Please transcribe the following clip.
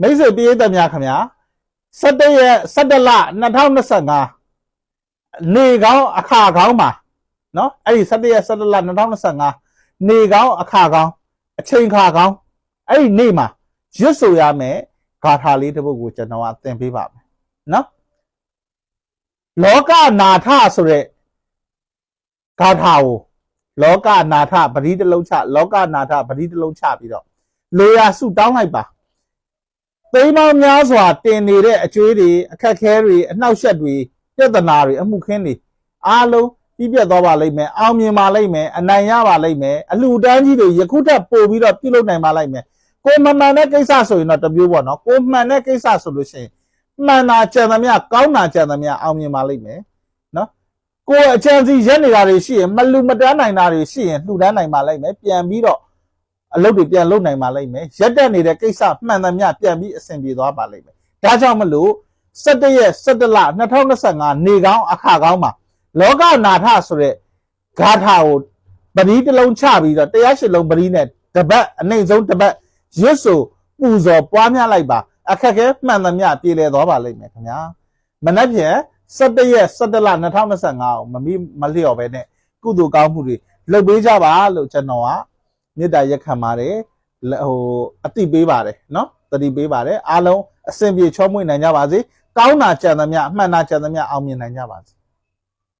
မိတ်ဆွေပြည်သက်များခင်ဗျာ17ရက်17လ2025နေကောင်းအခါကောင်းပါနော်အဲ့ဒီ17ရက်17လ2025နေကောင်းအခါကောင်းအချိန်ခါကောင်းအဲ့ဒီနေ့မှာရွတ်ဆိုရမယ်ဂါထာလေးတစ်ပုဒ်ကိုကျွန်တော်ကသင်ပေးပါမယ်နော်လောကနာထဆိုတဲ့ဂါထာကိုလောကနာထပရိတစ်လုံးချလောကနာထပရိတစ်လုံးချပြီးတော့လေယာဆုတောင်းလိုက်ပါ သိမ်းပေါင်းများစွာတင်နေတဲ့အကျွေးတွေအခက်ခဲတွေအနှောက်အယှက်တွေပြဿနာတွေအမှုခင်းတွေအားလုံးပြည့်ပြတ်သွားပါလိမ့်မယ်အောင်မြင်ပါလိမ့်မယ်အနိုင်ရပါလိမ့်မယ်အလှူဒန်းကြီးတွေယခုထက်ပိုပြီးတော့ပြုလုပ်နိုင်ပါလိမ့်မယ်ကိုမမှန်တဲ့ကိစ္စဆိုရင်တော့တစ်မျိုးပေါ့နော်ကိုမှန်တဲ့ကိစ္စဆိုလို့ရှိရင်မှန်တာကြံသမျှကောင်းတာကြံသမျှအောင်မြင်ပါလိမ့်မယ်နော်ကိုအကြံစီရက်နေတာတွေရှိရင်မလူမတန်းနိုင်တာတွေရှိရင်လှူဒန်းနိုင်ပါလိမ့်မယ်ပြန်ပြီးတော့ အလုပ်တွေပြန်လုပ်နိုင်ပါလိမ့်မယ်ရက်တက်နေတဲ့ကိစ္စမှန်သမျှပြန်ပြီးအဆင်ပြေသွားပါလိမ့်မယ်ဒါကြောင့်မလို့17ရက်17လ2025နေကောင်းအခါကောင်းမှာလောကနာထဆိုတဲ့ဂါထာကိုပရိတစ်လုံးချပြီးတော့တရားရှိလုံးပရိနဲ့တပတ်အနိုင်ဆုံးတပတ်ရွတ်ဆိုပူဇော်ပွားများလိုက်ပါအခက်ခဲမှန်သမျှပြေလည်သွားပါလိမ့်မယ်ခင်ဗျာမနက်ဖြန်17ရက်17လ2025ကိုမမီမလျော့ပဲနဲ့ကုသိုလ်ကောင်းမှုတွေလုပ်ပေးကြပါလို့ကျွန်တော်က မေတ္တာရက်ခံပါတယ်ဟိုအတိပေးပါတယ်နော်တတိပေးပါတယ်အားလုံးအစဉ်ပြေချောမွေ့နိုင်ကြပါစေကောင်းတာကြံသမျှအမှန်တာကြံသမျှအောင်မြင်နိုင်ကြပါစေ